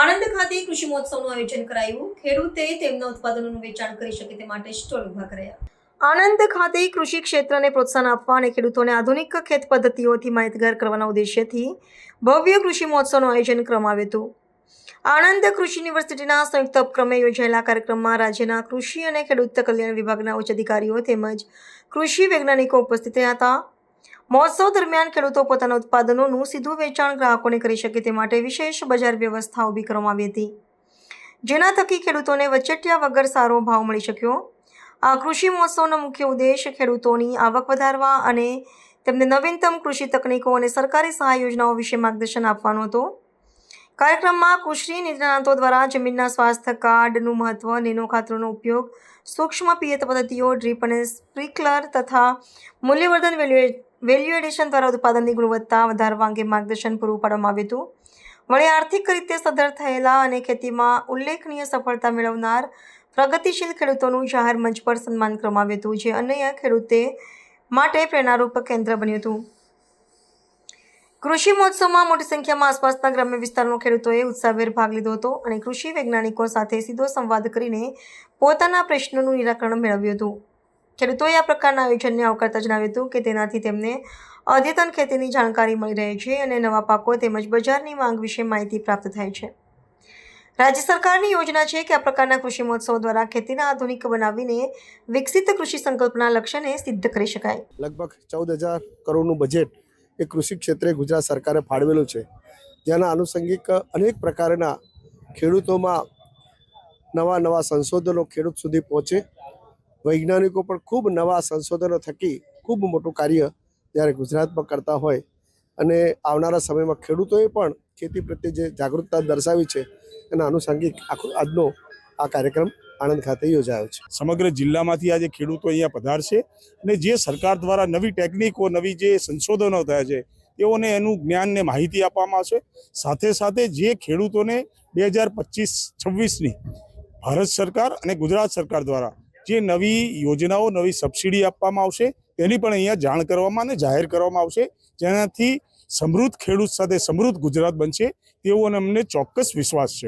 આણંદ ખાતે કૃષિ મહોત્સવનું આયોજન કરાયું. ખેડૂતે તેમના ઉત્પાદનોનું વેચાણ કરી શકે તે માટે સ્ટોલ ઊભા કરાયા. આણંદ ખાતે કૃષિ ક્ષેત્રને પ્રોત્સાહન આપવા અને ખેડૂતોને આધુનિક ખેત પદ્ધતિઓથી માહિતગાર કરવાના ઉદ્દેશ્યથી ભવ્ય કૃષિ મહોત્સવનું આયોજન કરવામાં આવ્યું હતું. આણંદ કૃષિ યુનિવર્સિટીના સંયુક્ત ઉપક્રમે યોજાયેલા કાર્યક્રમમાં રાજ્યના કૃષિ અને ખેડૂત કલ્યાણ વિભાગના ઉચ્ચ અધિકારીઓ તેમજ કૃષિ વૈજ્ઞાનિકો ઉપસ્થિત રહ્યા હતા. મહોત્સવ દરમિયાન ખેડૂતો પોતાના ઉત્પાદનોનું સીધું વેચાણ ગ્રાહકોને કરી શકે તે માટે વિશેષ બજાર વ્યવસ્થા ઊભી કરવામાં આવી હતી. જેના થકી ખેડૂતોને વચેટિયા વગર સારો ભાવ મળી શક્યો. આ કૃષિ મહોત્સવનો મુખ્ય ઉદ્દેશ ખેડૂતોની આવક વધારવા અને તેમને નવીનતમ કૃષિ તકનીકો અને સરકારી સહાય યોજનાઓ વિશે માર્ગદર્શન આપવાનો હતો. કાર્યક્રમમાં કૃષિ નિષ્ણાતો દ્વારા જમીનના સ્વાસ્થ્ય કાર્ડનું મહત્વ, નેનો ખાતરોનો ઉપયોગ, સૂક્ષ્મ પિયત પદ્ધતિઓ, ડ્રીપ અને સ્પ્રિંકલર તથા મૂલ્યવર્ધન વેલ્યુએ વેલ્યુએડેશન દ્વારા ઉત્પાદનની ગુણવત્તા વધારવા અંગે માર્ગદર્શન પૂરું પાડવામાં આવ્યું હતું. વળી આર્થિક રીતે સદ્ધર થયેલા અને ખેતીમાં ઉલ્લેખનીય સફળતા મેળવનાર પ્રગતિશીલ ખેડૂતોનું જાહેર મંચ પર સન્માન કરવામાં આવ્યું હતું, જે અન્ય ખેડૂતે માટે પ્રેરણારૂપ કેન્દ્ર બન્યું હતું. કૃષિ મહોત્સવમાં મોટી સંખ્યામાં આસપાસના ગ્રામ્ય વિસ્તારના ખેડૂતોએ ઉત્સાહભેર ભાગ લીધો હતો અને કૃષિ વૈજ્ઞાનિકો સાથે સીધો સંવાદ કરીને પોતાના પ્રશ્નોનું નિરાકરણ મેળવ્યું હતું. ખેડૂતોએ આ પ્રકારના આયોજનને આવકારતા જણાવ્યું હતું કે તેનાથી તેમને અદ્યતન ખેતીની જાણકારી મળી રહે છે અને નવા પાકો તેમજ બજારની માંગ વિશે માહિતી પ્રાપ્ત થાય છે. રાજ્ય સરકારની યોજના છે કે આ પ્રકારના કૃષિ મહોત્સવ દ્વારા ખેતીને આધુનિક બનાવીને વિકસિત કૃષિ સંકલ્પના લક્ષ્યને સિદ્ધ કરી શકાય. લગભગ ચૌદ હજાર કરોડનું બજેટ એ કૃષિ ક્ષેત્રે ગુજરાત સરકારે ફાળવેલું છે. જેના આનુષંગિક અનેક પ્રકારના ખેડૂતોમાં નવા નવા સંશોધનો ખેડૂત સુધી પહોંચે વૈજ્ઞાનિકો પણ ખૂબ નવા સંશોધનો થકી ખૂબ મોટું કાર્ય જ્યારે ગુજરાતમાં કરતા હોય અને આવનારા સમયમાં ખેડૂતોએ પણ ખેતી પ્રત્યે જે જાગૃતતા દર્શાવી છે એના આનુષાંગિક આખો આજનો આ કાર્યક્રમ આણંદ ખાતે યોજાયો છે. સમગ્ર જિલ્લામાંથી આજે ખેડૂતો અહીંયા પધારશે અને જે સરકાર દ્વારા નવી ટેકનિકો, નવી જે સંશોધનો થયા છે, તેઓને એનું જ્ઞાનને માહિતી આપવામાં આવશે. સાથે સાથે જે ખેડૂતોને બે હજાર પચીસ છવ્વીસની ભારત સરકાર અને ગુજરાત સરકાર દ્વારા જે નવી યોજનાઓ, નવી સબસિડી આપવામાં આવશે, તેની પણ અહીંયા જાણ કરવામાં અને જાહેર કરવામાં આવશે. જેનાથી સમૃદ્ધ ખેડૂત સાથે સમૃદ્ધ ગુજરાત બનશે તેવો અમને ચોક્કસ વિશ્વાસ છે.